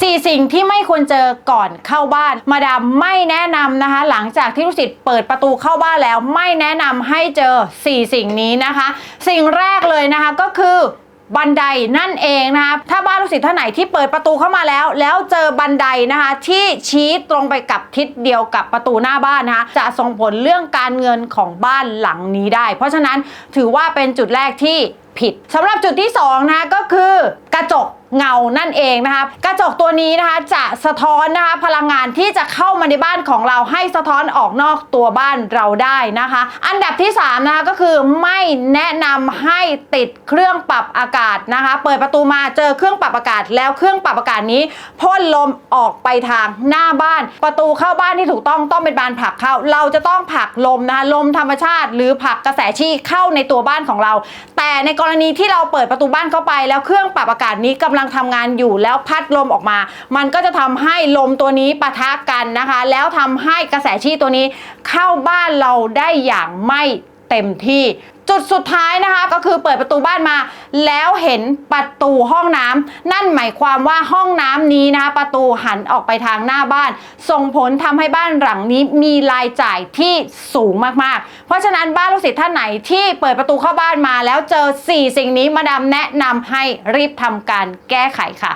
4 สิ่งที่ไม่ควรเจอก่อนเข้าบ้าน มาดามไม่แนะนำนะคะ หลังจากที่ลูกศิษย์เปิดประตูเข้าบ้านแล้วไม่แนะนำให้เจอ 4 สิ่งนี้นะคะ สิ่งแรกเลยนะคะก็คือบันไดนั่นเองนะคะ ถ้าบ้านลูกศิษย์ท่านไหนที่เปิดประตูเข้ามาแล้ว แล้วเจอบันไดนะคะ ที่ชี้ตรงไปกับทิศเดียวกับประตูหน้าบ้านนะคะ จะส่งผลเรื่องการเงินของบ้านหลังนี้ได้ เพราะฉะนั้นถือว่าเป็นจุดแรกที่ผิดสำหรับจุดที่2นะคะก็คือ เงานั่นเองนะคะ กระจกตัวนี้นะคะจะสะท้อนนะคะพลังงานที่จะเข้ามาในบ้านของเราให้สะท้อนออกนอกตัวบ้านเราได้นะคะ อันดับที่3นะคะก็คือไม่แนะนำให้ติดเครื่องปรับอากาศนะคะ เปิดประตูมาเจอเครื่องปรับอากาศ แล้วเครื่องปรับอากาศนี้พ่นลมออกไปทางหน้าบ้าน ประตูเข้าบ้านที่ถูกต้องต้องเป็นบานผักเข้า เราจะต้องผักลมนะคะลมธรรมชาติ หรือผักกระแสชีเข้าในตัวบ้านของเรา แต่ในกรณีที่เราเปิดประตูบ้านเข้าไป แล้วเครื่องปรับอากาศนี้กำลังทำงานอยู่แล้วพัดลมออกมา มันก็จะทำให้ลมตัวนี้ปะทะกันนะคะ แล้วทำให้กระแสชีตัวนี้เข้าบ้านเราได้อย่างไม่เต็มที่จุดสุดท้ายนะคะก็คือเปิดประตูบ้านมา แล้วเห็นประตูห้องน้ำนั่นหมายความว่าห้องน้ำนี้นะคะประตูหันออกไปทางหน้าบ้าน ส่งผลทำให้บ้านหลังนี้มีรายจ่ายที่สูงมากๆ เพราะฉะนั้นบ้านลูกศิษย์ท่านไหนที่เปิดประตูเข้าบ้านมาแล้วเจอ 4 สิ่งนี้มาดามแนะนำให้รีบทำการแก้ไขค่ะ